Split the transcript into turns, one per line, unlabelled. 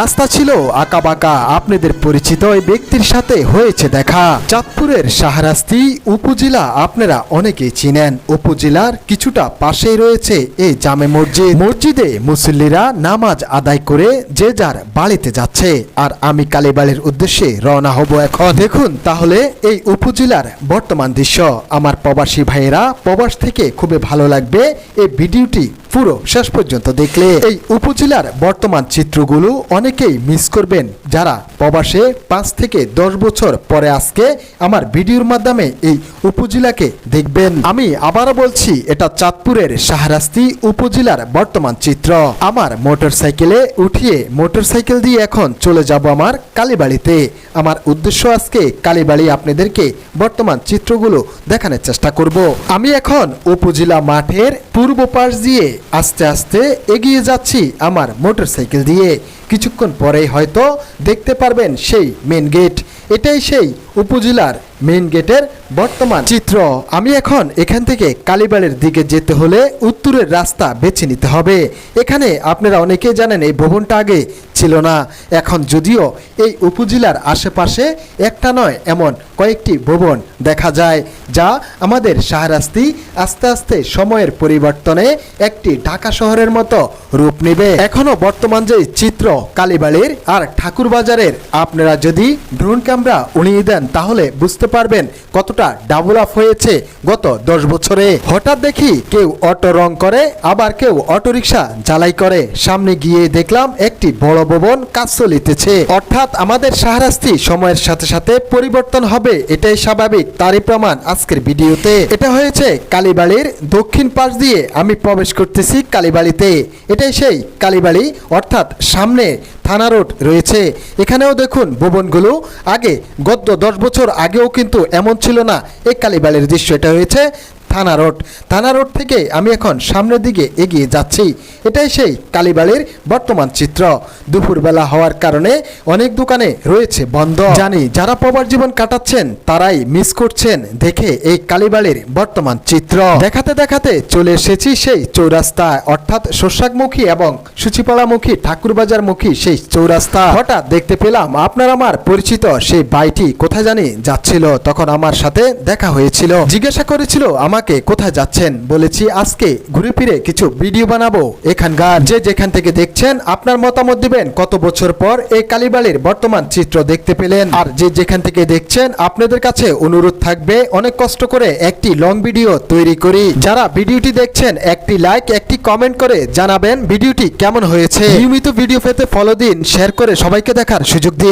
রাস্তা ছিল আঁকা বাঁকা আপনাদের পরিচিত ওই ব্যক্তির সাথে হয়েছে দেখা। চাঁদপুরের শাহরাস্তি উপজেলা আপনারা অনেকেই চিনেন। উপজেলার কিছুটা পাশেই রয়েছে এই জামে মসজিদ। মসজিদে মুসল্লিরা নামাজ আদায় করে যে যার বাড়িতে যাচ্ছে। আর আমি কালীবাড়ির উদ্দেশ্যে রওনা হব এখন। দেখুন তাহলে এই উপজেলার বর্তমান দৃশ্য। আমার প্রবাসী ভাইয়েরা প্রবাস থেকে খুবই ভালো লাগবে। এই ভিডিওটি পুরো শেষ পর্যন্ত দেখলে। এই উপজেলার বর্তমান চিত্রগুলো অনেকেই মিস করবেন। যারা প্রবাসে পাঁচ থেকে দশ বছর পরে আজকে আমার ভিডিওর মাধ্যমে এই উপজেলাকে দেখবেন। আমি আবারও বলছি, এটা চাঁদপুরের শাহরাস্তি উপজেলার বর্তমান চিত্র। আমার মোটরসাইকেলে উঠিয়ে মোটরসাইকেল দিয়ে এখন চলে যাব আমার কালীবাড়িতে। আমার উদ্দেশ্য আজকে কালীবাড়ি আপনাদেরকে বর্তমান চিত্রগুলো দেখানোর চেষ্টা করব। আমি এখন উপজেলা মাঠের পূর্ব পাশ দিয়ে আস্তে আস্তে এগিয়ে যাচ্ছি আমার মোটরসাইকেল দিয়ে। কিছুক্ষণ পরেই হয়তো দেখতে পারবেন সেই মেন গেট এটাই সেই উপজেলার মেন গেটের বর্তমান চিত্র। আমি এখন এখান থেকে কালীবাড়ির দিকে যেতে হলে উত্তরের রাস্তা বেছে নিতে হবে। এখানে আপনারা অনেকেই জানেন এই ভবনটা আগে ছিল না। এখন যদিও এই উপজেলার আশেপাশে একটা নয়, এমন কয়েকটি ভবন দেখা যায়, যা আমাদের শাহরাস্তি আস্তে আস্তে সময়ের পরিবর্তনে একটি ঢাকা শহরের মতো রূপ নেবে। এখনও বর্তমান যে চিত্র কালীবাড়ির আর ঠাকুরবাজারের। আপনারা যদি ড্রোন ক্যামেরা উড়িয়ে দেন, তাহলে বুঝতে পারবেন কতটা ডাবল আপ হয়েছে গত দশ বছরে। হঠাৎ দেখি কেউ অটো রং করে, আবার কেউ অটো রিক্সা জ্বালাই করে। সামনে গিয়ে দেখলাম একটি বড় ভবন কাজ চলিতেছে অর্থাৎ আমাদের শাহরাস্তি সময়ের সাথে সাথে পরিবর্তন হবে, এটাই স্বাভাবিক, তারই প্রমাণ আজকের ভিডিওতে। এটা হয়েছে কালীবাড়ির দক্ষিণ পাশ দিয়ে আমি প্রবেশ করতেছি কালীবাড়িতে। এটাই সেই কালীবাড়ি, অর্থাৎ সামনে থানা রোড রয়েছে। এখানেও দেখুন ভবনগুলো। আগে গত দশ বছর আগেও কিন্তু এমন ছিল না। এই কালীবাড়ির দৃশ্য এটা হয়েছে। থানা রোড। থানা রোড থেকে আমি এখন সামনের দিকে এগিয়ে যাচ্ছি। এটাই সেই কালীবাড়ির বর্তমান চিত্র। দুপুরবেলা হওয়ার কারণে অনেক দোকানে রয়েছে বন্ধ। জানি যারা প্রবার জীবন কাটাচ্ছেন, তারাই মিস করছেন দেখে এই কালীবাড়ির বর্তমান চিত্র। দেখাতে দেখাতে চলে এসেছি সেই চৌরাস্তায়। অর্থাৎ শস্যাকমুখী এবং সূচিপাড়ামুখী, ঠাকুরবাজারমুখী সেই চৌরাস্তা। হঠাৎ দেখতে পেলাম আপনার আমার পরিচিত সেই বাইটি কোথায় জানি যাচ্ছিল। তখন আমার সাথে দেখা হয়েছিল। জিজ্ঞাসা করেছিল, আমাকে কোথায় যাচ্ছেন বলেছি, আজকে ঘুরে ফিরে কিছু ভিডিও বানাবো এখানকার। যে যেখান থেকে দেখছেন, আপনার মতামত দিবেন, কত বছর পর এই কালীবাড়ির বর্তমান চিত্র দেখতে পেলেন। আর যে যেখান থেকে দেখছেন, আপনাদের কাছে অনুরোধ থাকবে, অনেক কষ্ট করে একটি লং ভিডিও তৈরি করি। যারা ভিডিওটি দেখছেন, একটি লাইক একটি কমেন্ট করে জানাবেন ভিডিওটি কেমন হয়েছে। নিয়মিত ভিডিও পেতে ফলো দিন শেয়ার করে সবাইকে দেখার সুযোগ দিন।